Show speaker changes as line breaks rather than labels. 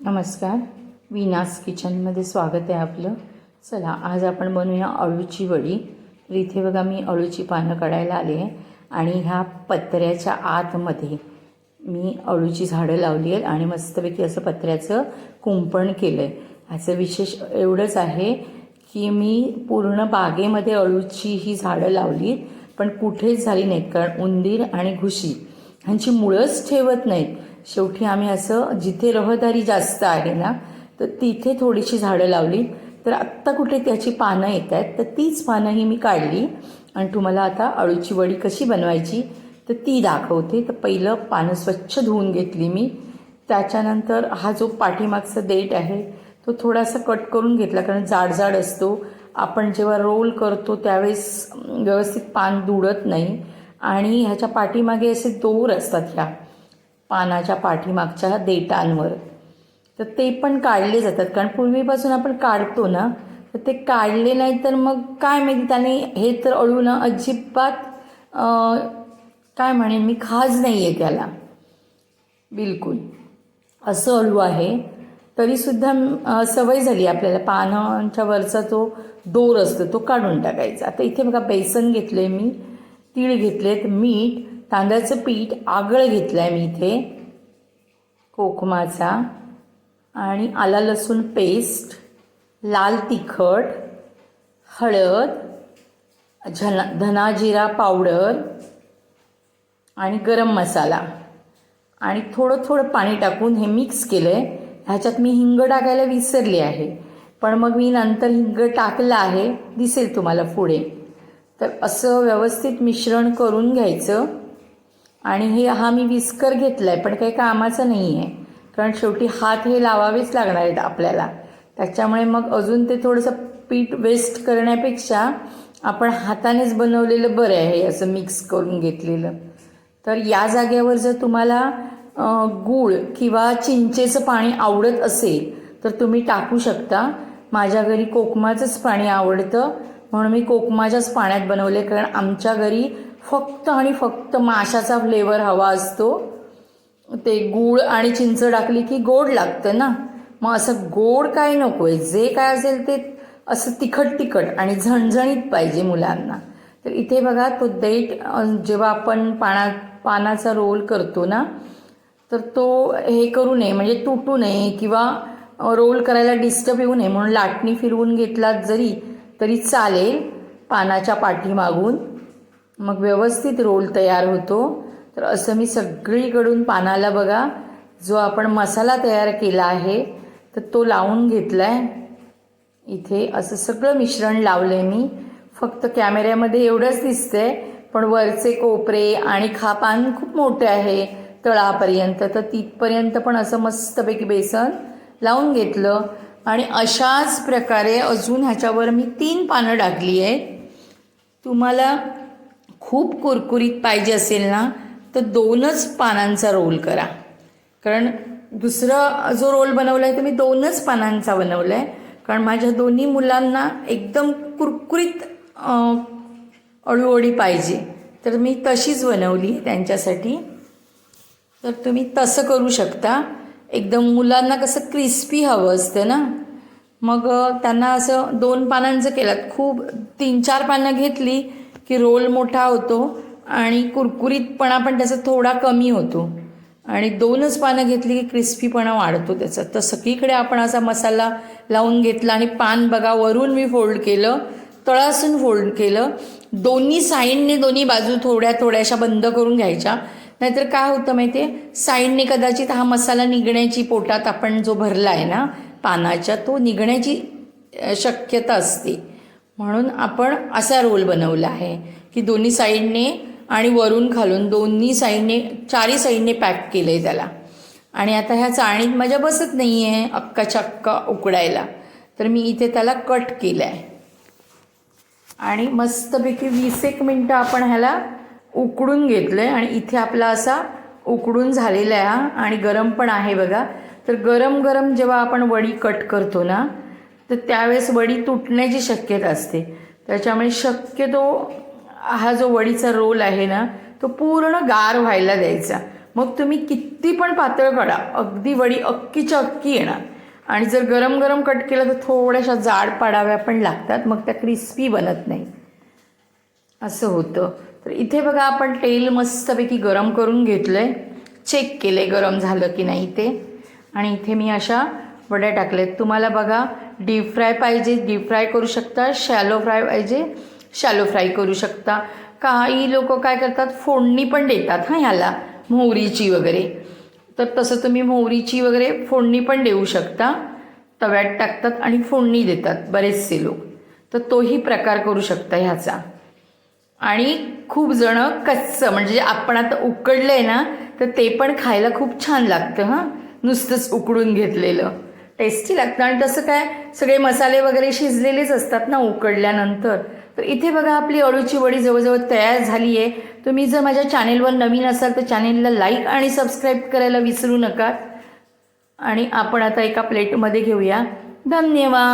नमस्कार. विनास किचनमध्ये स्वागत आहे आपलं. चला आज आपण बनवूया अळूची वडी. तर इथे बघा मी अळूची पानं काढायला आले आहे आणि ह्या पत्र्याच्या आतमध्ये मी अळूची झाडं लावली आहेत आणि मस्तपैकी असं पत्र्याचं कुंपण केलं आहे ह्याचं विशेष एवढंच आहे की मी पूर्ण बागेमध्ये अळूची ही झाडं लावली पण कुठेच झाली नाहीत कारण उंदीर आणि घुशी ह्यांची मुळंच ठेवत नाहीत. शेवटी आम्ही असं जिथे रहदारी जास्त आहे ना तर तिथे थोडीशी झाडं लावली. तर आत्ता कुठे त्याची पानं येत आहेत तर तीच पानं ही मी काढली. आणि तुम्हाला आता अळूची वडी कशी बनवायची तर ती दाखवते. तर पहिलं पानं स्वच्छ धुवून घेतली मी. त्याच्यानंतर हा जो पाठीमागचा देठ आहे तो थोडासा कट करून घेतला कारण जाड जाड असतो. आपण जेव्हा रोल करतो त्यावेळेस व्यवस्थित पान दुडत नाही. आणि ह्याच्या पाठीमागे असे दोर असतात ह्या. पानाच्या पाठीमागच्या देटांवर. तर ते पण काढले जातात. कारण पूर्वीपासून आपण काढतो ना तर ते काढले नाही तर मग काय माहिती त्याने हे तर अळू ना अजिबात काय म्हणेन मी खाज नाही आहे त्याला. बिलकुल. असं अळू आहे. तरीसुद्धा सवय झाली आपल्याला. पानांच्या वरचा तो दोर असतो तो काढून टाकायचा. आता इथे बघा बेसन घेतलं आहे मी तीळ घेतलेत मीठ तांदळाचं पीठ आगळ घेतलं आहे मी इथे. कोकमाचा. आणि आला लसूण पेस्ट लाल तिखट हळद झना धना जिरा पावडर आणि गरम मसाला. आणि थोडं थोडं पाणी टाकून हे मिक्स केलं आहे ह्याच्यात मी हिंग टाकायला विसरली आहे. पण मग मी नंतर हिंग टाकलं आहे दिसेल तुम्हाला पुढे. तर असं व्यवस्थित मिश्रण करून घ्यायचं. आणि हे हा मी विस्कर घेतला आहे पण काही कामाचं नाही आहे कारण शेवटी हात हे लावावेच लागणार आहेत आपल्याला. त्याच्यामुळे मग अजून ते थोडंसं पीठ वेस्ट करण्यापेक्षा आपण हातानेच बनवलेलं बरं आहे असं मिक्स करून घेतलेलं. तर या जागेवर जर तुम्हाला गूळ किंवा चिंचेचं पाणी आवडत असेल तर तुम्ही टाकू शकता. माझ्या घरी कोकमाचंच पाणी आवडतं. म्हणून मी कोकमाच्याच पाण्यात बनवले कारण आमच्या घरी फक्त आणि फक्त माशाचा फ्लेवर हवा असतो. ते गूळ आणि चिंच टाकली की गोड लागतं ना. मग असं गोड काय नको आहे. जे काय असेल ते असं तिखट तिखट आणि झणझणीत पाहिजे मुलांना. तर इथे बघा तो देठ जेव्हा आपण पाना पानाचा रोल करतो ना तर तो हे करू नये. म्हणजे तुटू नये किंवा रोल करायला डिस्टर्ब येऊ नये. म्हणून लाटणी फिरवून घेतलात जरी तरी चालेल पानाच्या पाठीमागून. मग व्यवस्थित रोल तयार होतो. तर असं मी सगळीकडून पानाला बघा जो आपण मसाला तयार केला आहे तर तो लावून घेतला आहे इथे असं सगळं मिश्रण लावलं आहे मी. फक्त कॅमेऱ्यामध्ये एवढंच दिसतंय पण वरचे कोपरे आणि खापान खूप मोठे आहे तळापर्यंत. तर तिथपर्यंत पण असं मस्तपैकी बेसन लावून घेतलं. आणि अशाच प्रकारे अजून ह्याच्यावर मी तीन पानं टाकली आहेत. तुम्हाला खूप कुरकुरीत पाहिजे असेल ना तर दोनच पानांचा रोल करा. कारण दुसरा जो रोल बनवला आहे तर मी दोनच पानांचा बनवला आहे कारण माझ्या दोन्ही मुलांना एकदम कुरकुरीत अळूओळी पाहिजे. तर मी तशीच बनवली त्यांच्यासाठी. तर तुम्ही तसं करू शकता. एकदम मुलांना कसं क्रिस्पी हवं असतं ना. मग त्यांना असं दोन पानांचं केलं. खूप तीन चार पानं घेतली. की रोल मोठा होतो आणि कुरकुरीतपणा पण त्याचा थोडा कमी होतो. आणि दोनच पानं घेतली की क्रिस्पीपणा वाढतो त्याचा. तर सगळीकडे आपण असा मसाला लावून घेतला आणि पान बघा वरून मी फोल्ड केलं तळासून फोल्ड केलं. दोन्ही साईडने दोन्ही बाजू थोड्या थोड्याशा बंद करून घ्यायच्या. नाहीतर काय होतं माहिती आहे साईडने कदाचित हा मसाला निघण्याची पोटात आपण जो भरला आहे ना पानाच्या तो निघण्याची शक्यता असते. म्हणून आपण असा रोल बनवला आहे की दोन्ही साईडने आणि वरून खालून दोन्ही साईडने चारही साईडने पॅक केलं आहे त्याला. आणि आता ह्या चाळणीत माझ्या बसत नाही आहे अक्काच्या अक्का उकडायला. तर मी इथे त्याला कट केलं आहे आणि मस्तपैकी वीस एक मिनटं आपण ह्याला उकडून घेतलं आहे आणि इथे आपला असा उकडून झालेला आहे हा. आणि गरम पण आहे बघा. तर गरम गरम जेव्हा आपण वडी कट करतो ना तर त्यावेळेस वडी तुटण्याची शक्यता असते. त्याच्यामुळे शक्यतो हा जो वडीचा रोल आहे ना तो पूर्ण गार व्हायला द्यायचा. मग तुम्ही किती पण पातळ काढा अगदी वडी अक्कीच्या अक्की येणार. आणि जर गरम गरम कट केलं तर थोड्याशा जाड पाडाव्या पण लागतात मग त्या क्रिस्पी बनत नाही. असं होतं. तर इथे बघा आपण तेल मस्तपैकी गरम करून घेतलं आहे चेक केलं आहे गरम झालं की नाही ते. आणि इथे मी अशा वड्या टाकल्यात तुम्हाला बघा डीप फ्राय पाहिजे डीप फ्राय करू शकता शॅलो फ्राय पाहिजे शॅलो फ्राय करू शकता. काही लोक काय करतात फोडणी पण देतात हां ह्याला मोहरीची वगैरे. तर तसं तुम्ही मोहरीची वगैरे फोडणी पण देऊ शकता. तव्यात टाकतात आणि फोडणी देतात बरेचसे लोक. तर तोही प्रकार करू शकता ह्याचा. आणि खूप जणं कच्चं म्हणजे जे आपण आता उकडलं आहे ना तर ते पण खायला खूप छान लागतं हां. नुसतंच उकडून घेतलेलं. टेस्टी लागतं. आणि तसं काय सगळे मसाले वगैरे शिजलेलेच असतात ना उकडल्यानंतर. तर इथे बघा आपली अळूची वडी जवळजवळ तयार झाली आहे तुम्ही जर माझ्या चॅनेलवर नवीन असाल तर चॅनेलला लाईक आणि सबस्क्राईब करायला विसरू नका. आणि आपण आता एका प्लेटमध्ये घेऊया. धन्यवाद!